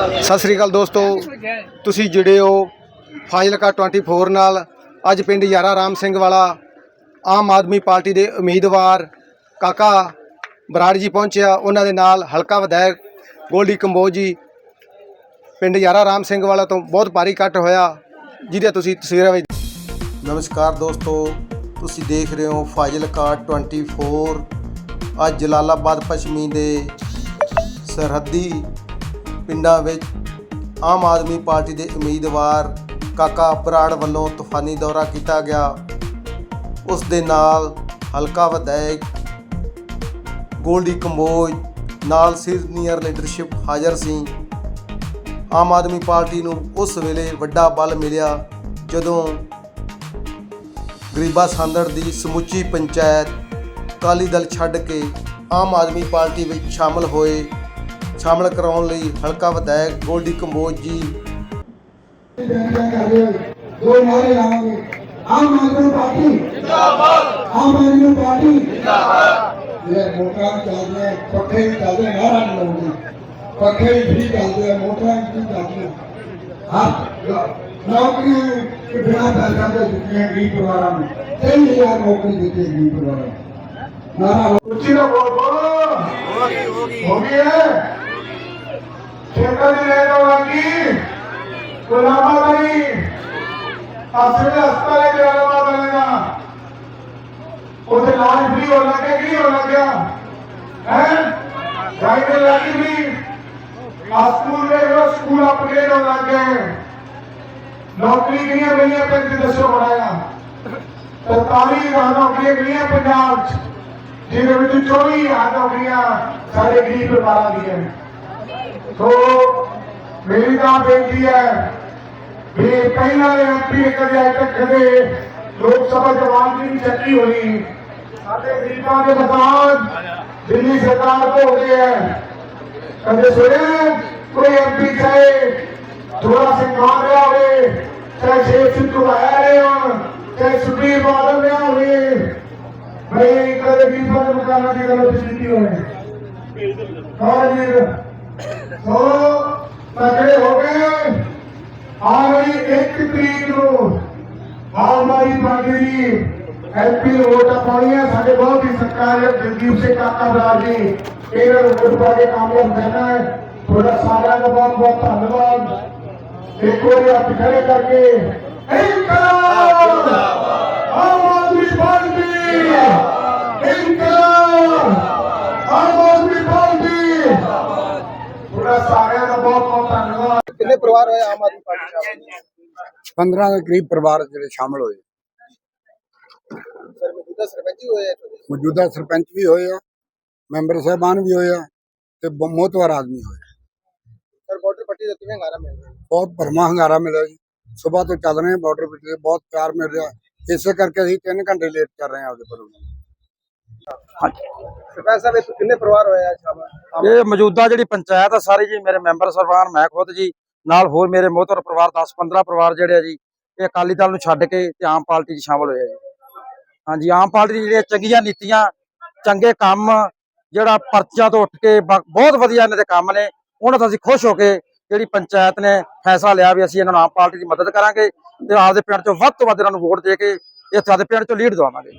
ਸਤਿ ਸ੍ਰੀ ਅਕਾਲ ਦੋਸਤੋ। ਤੁਸੀਂ ਜੁੜੇ ਹੋ ਫਾਜ਼ਿਲਕਾ 24 ਨਾਲ। ਅੱਜ ਪਿੰਡ ਯਾਰਾ ਰਾਮ ਸਿੰਘ ਵਾਲਾ, ਆਮ ਆਦਮੀ ਪਾਰਟੀ ਦੇ ਉਮੀਦਵਾਰ ਕਾਕਾ ਬਰਾੜ ਜੀ ਪਹੁੰਚਿਆ। ਉਹਨਾਂ ਦੇ ਨਾਲ ਹਲਕਾ ਵਿਧਾਇਕ ਗੋਲਡੀ ਕੰਬੋਜ ਜੀ। ਪਿੰਡ ਯਾਰਾ ਰਾਮ ਸਿੰਘ ਵਾਲਾ ਤੋਂ ਬਹੁਤ ਭਾਰੀ ਇਕੱਠ ਹੋਇਆ। ਜਿਹਦੇ ਤੁਸੀਂ ਤਸਵੀਰਾਂ ਵਿੱਚ ਨਮਸਕਾਰ ਦੋਸਤੋ। ਤੁਸੀਂ ਦੇਖ ਰਹੇ ਹੋ ਫਾਜ਼ਿਲਕਾ 24 ਅੱਜ ਜਲਾਲਾਬਾਦ ਪੱਛਮੀ ਦੇ ਸਰਹੱਦੀ ਪਿੰਡਾਂ ਵਿੱਚ ਆਮ ਆਦਮੀ ਪਾਰਟੀ ਦੇ ਉਮੀਦਵਾਰ ਕਾਕਾ ਬਰਾੜ ਵੱਲੋਂ ਤੂਫਾਨੀ ਦੌਰਾ ਕੀਤਾ ਗਿਆ। ਉਸ ਦੇ ਨਾਲ ਹਲਕਾ ਵਿਧਾਇਕ ਗੋਲਡੀ ਕੰਬੋਜ, ਨਾਲ ਸੀਨੀਅਰ ਲੀਡਰਸ਼ਿਪ ਹਾਜ਼ਰ ਸੀ। ਆਮ ਆਦਮੀ ਪਾਰਟੀ ਨੂੰ ਉਸ ਵੇਲੇ ਵੱਡਾ ਬਲ ਮਿਲਿਆ ਜਦੋਂ ਗਰੀਬਾ ਸਾਂਦੜ ਦੀ ਸਮੁੱਚੀ ਪੰਚਾਇਤ ਅਕਾਲੀ ਦਲ ਛੱਡ ਕੇ ਆਮ ਆਦਮੀ ਪਾਰਟੀ ਵਿੱਚ ਸ਼ਾਮਲ ਹੋਏ। ਸ਼ਾਮਲ ਕਰਾਉਣ ਲਈ ਹਲਕਾ ਵਿਧਾਇਕ ਗੋਲਡੀ ਕੰਬੋਜ ਜੀ। ਦੋ ਨਾਰੇ ਲਾਵਾਂਗੇ। ਆਮ ਆਦਮੀ ਪਾਰਟੀ ਜਿੰਦਾਬਾਦ। ਆਮ ਆਦਮੀ ਪਾਰਟੀ ਜਿੰਦਾਬਾਦ। ਇਹ ਮੋਟਰਾਂ ਚੱਲਦੇ ਆ, ਪੱਖੇ ਵੀ ਚੱਲਦੇ ਆ, ਨਾਰਾ ਨਹੀਂ ਲਾਉਂਦੇ। ਪੱਖੇ ਵੀ ਫ੍ਰੀ ਚੱਲਦੇ ਆ ਮੋਟਰਾਂ ਵੀ ਚੱਲਦੀਆਂ। ਹਾਂ ਨੌਕਰੀਆਂ ਕਿ ਬਿਨਾਂ ਪੈਸਾ ਦੇ ਦਿੱਤੀਆਂ ਗਰੀਬ ਪਰਿਵਾਰਾਂ ਨੂੰ। ਤਿੰਨ ਹਜ਼ਾਰ ਨੌਕਰੀ ਦਿੱਤੀ ਗਰੀਬ ਪਰਿਵਾਰਾਂ ਨੂੰ। ਨਾਰਾ ਉੱਚੀ ਨਾ ਬੋਲ ਬੋਲ। ਹੋ ਗਈ ਹੋ ਗਈ। ਹੋ ਗਈ ਹੈ। ਠੇਕਾ ਦੀ ਰੇਟ ਲੱਗੀ ਗੁਲਾਮਾ ਨਹੀਂ। ਅਸਲੇ ਹਸਪਤਾਲੇ ਗੁਲਾਮਾ ਬਣੇਗਾ। ਉਹਦੇ ਇਲਾਜ ਫ੍ਰੀ ਹੋ ਲੱਗੇ ਕੀ ਹੋ ਲੱਗਿਆ? ਹੈ? ਜਾਈ ਦੇ ਲੱਗੀ ਵੀ ਆ ਸਕੂਲ ਦੇ ਵਿੱਚ ਸਕੂਲ ਅਪਗ੍ਰੇਡ ਹੋ ਲੱਗੇ ਨੌਕਰੀ ਕਿਹੜੀਆਂ ਮਿਲੀਆਂ ਤੇ ਤੁਸੀਂ ਦੱਸੋ ਬਣਾਇਆ 43 ਨੌਕਰੀਆਂ ਮਿਲੀਆਂ ਪੰਜਾਬ 'ਚ, ਜਿਹਦੇ ਵਿੱਚ 24 ਹਜ਼ਾਰ ਨੌਕਰੀਆਂ ਸਾਡੇ ਗਰੀਬ ਪਰਿਵਾਰਾਂ ਦੀਆਂ ਸੋ ਮੇਰੀ ਤਾਂ ਬੇਨਤੀ ਹੈ ਵੀ ਪਹਿਲਾਂ ਦੇ ਐਮਪੀ ਕਦੇ ਅੱਜ ਤੱਕ ਕਦੇ ਲੋਕ ਸਭਾ ਜਵਾਨ ਦੀ ਨਹੀਂ ਚੱਕੀ ਹੋਈ ਸਾਡੇ ਗਰੀਬਾਂ ਦੇ ਮਕਾਨ ਦਿੱਲੀ ਸਰਕਾਰ ਤੋਂ ਹੋ ਗਏ ਹੈ ਕਦੇ ਸੁਣਿਆ ਕੋਈ ਐਮਪੀ ਚਾਹੇ ਥੋੜਾ ਸਿੰਘ ਮਾਰ ਰਿਹਾ ਹੋਵੇ ਚਾਹੇ ਸ਼ੇਖ ਸਿੰਘ ਘੁਮਾਇਆ ਰਹੇ ਹੋਣ ਚਾਹੇ ਸੁਖਬੀਰ ਬਾਦਲ ਰਿਹਾ ਹੋਵੇ ਬਈ ਕਦੇ ਗਰੀਬਾਂ ਦੇ ਮਕਾਨਾਂ ਦੀ ਗੱਲ ਕੀਤੀ ਹੋਵੇ ਹਾਂ ਜੀ ਸੋ ਤਕੜੇ ਹੋ ਗਏ ਆਉਣ ਵਾਲੀ ਤਰੀਕ ਨੂੰ ਆਮ ਆਦਮੀ ਐਮਪੀ ਵੋਟਾਂ ਪਾਉਣੀਆਂ ਸਾਡੇ ਬਹੁਤ ਹੀ ਸਤਿਕਾਰਯੋਗ ਜਗਦੀਪ ਸਿੰਘ ਕਾਕਾ ਬਰਾੜ ਜੀ ਇਹਨਾਂ ਨੂੰ ਵੋਟ ਪਾ ਕੇ ਕਾਮਯਾਬ ਕਰਨਾ ਹੈ ਤੁਹਾਡਾ ਸਾਰਿਆਂ ਦਾ ਬਹੁਤ ਬਹੁਤ ਧੰਨਵਾਦ ਇੱਕ ਵਾਰੀ ਹੱਥ ਖੜੇ ਕਰਕੇ ਇਨਕਲਾਬ ਆਮ ਆਦਮੀ ਪਾਰਟੀ ਇਨਕਲਾਬ ਆਮ ਆਦਮੀ ਪਾਰਟੀ ਤੁਹਾਡਾ ਸਾਰਿਆਂ ਦਾ ਬਹੁਤ ਬਹੁਤ ਧੰਨਵਾਦ ਕਿੰਨੇ ਪਰਿਵਾਰ ਹੋਏ ਆਮ ਆਦਮੀ ਪਾਰਟੀ ਸ਼ਾਮਲ 15 ਦੇ ਕਰੀਬ ਪਰਿਵਾਰ ਜਿਹੜੇ ਸ਼ਾਮਲ ਹੋਏ। ਸਰ ਮੌਜੂਦਾ ਸਰਪੰਚ ਹੀ ਹੋਏ? ਮੌਜੂਦਾ ਸਰਪੰਚ ਵੀ ਹੋਏ ਆ ਮੈਂਬਰ ਸਾਹਿਬਾਨ ਵੀ ਹੋਏ ਆ ਤੇ ਮੋਹਤਵਾਰ ਆਦਮੀ ਹੋਏ। ਸਰ ਬਾਰਡਰ ਪੱਟੀ ਦਾ ਕਿਵੇਂ ਗਾਰਾ ਮਿਲ ਰਿਹਾ ਬਹੁਤ ਭਰਮਾ ਹੰਗਾਰਾ ਮਿਲਿਆ ਜੀ। ਸਵੇਰ ਤੋਂ ਚੱਲ ਰਹੇ ਬਾਰਡਰ ਪਿੱਛੇ ਬਹੁਤ ਪਿਆਰ ਮਿਲ ਰਿਹਾ। ਇਸੇ ਕਰਕੇ ਅਸੀਂ 3 ਘੰਟੇ ਲੇਟ ਕਰ ਰਹੇ ਹਾਂ ਆਪਦੇ ਪ੍ਰੋਗਰਾਮ ਸਰਪੰਚ ਸਾਹਿਬ ਇਹ ਕਿੰਨੇ ਪਰਿਵਾਰ ਹੋਏ ਆ ਸ਼ਾਮਲ? ਇਹ ਮੌਜੂਦਾ ਜਿਹੜੀ ਪੰਚਾਇਤ ਆ ਸਾਰੀ ਜੀ ਮੇਰੇ ਮੈਂਬਰ ਸਰਬਾਨ ਮੈਂ ਖੁਦ ਜੀ। ਨਾਲ ਹੋਰ ਮੇਰੇ ਮੋਹਤਰ ਪਰਿਵਾਰ 10 15 ਪਰਿਵਾਰ ਜਿਹੜੇ ਆ ਜੀ, ਇਹ ਅਕਾਲੀ ਦਲ ਨੂੰ ਛੱਡ ਕੇ ਤੇ ਆਮ ਪਾਰਟੀ 'ਚ ਸ਼ਾਮਲ ਹੋਏ ਆ ਜੀ। ਹਾਂਜੀ, ਆਮ ਪਾਰਟੀ ਦੀ ਜਿਹੜੀਆਂ ਚੰਗੀਆਂ ਨੀਤੀਆਂ, ਚੰਗੇ ਕੰਮ, ਜਿਹੜਾ ਪਰਚੀਆਂ ਤੋਂ ਉੱਠ ਕੇ ਬ- ਬਹੁਤ ਵਧੀਆ ਇਹਨਾਂ ਦੇ ਕੰਮ ਨੇ ਉਹਨਾਂ ਤੋਂ ਅਸੀਂ ਖੁਸ਼ ਹੋ ਕੇ ਜਿਹੜੀ ਪੰਚਾਇਤ ਨੇ ਫੈਸਲਾ ਲਿਆ ਵੀ ਅਸੀਂ ਇਹਨਾਂ ਨੂੰ ਆਮ ਪਾਰਟੀ ਦੀ ਮਦਦ ਕਰਾਂਗੇ ਤੇ ਆਪਦੇ ਪਿੰਡ 'ਚੋਂ ਵੱਧ ਤੋਂ ਵੱਧ ਇਹਨਾਂ ਨੂੰ ਵੋਟ ਦੇ ਕੇ ਇੱਥੇ ਆਪਦੇ ਪਿੰਡ 'ਚੋਂ ਲੀਡ ਦਵਾਵਾਂਗੇ।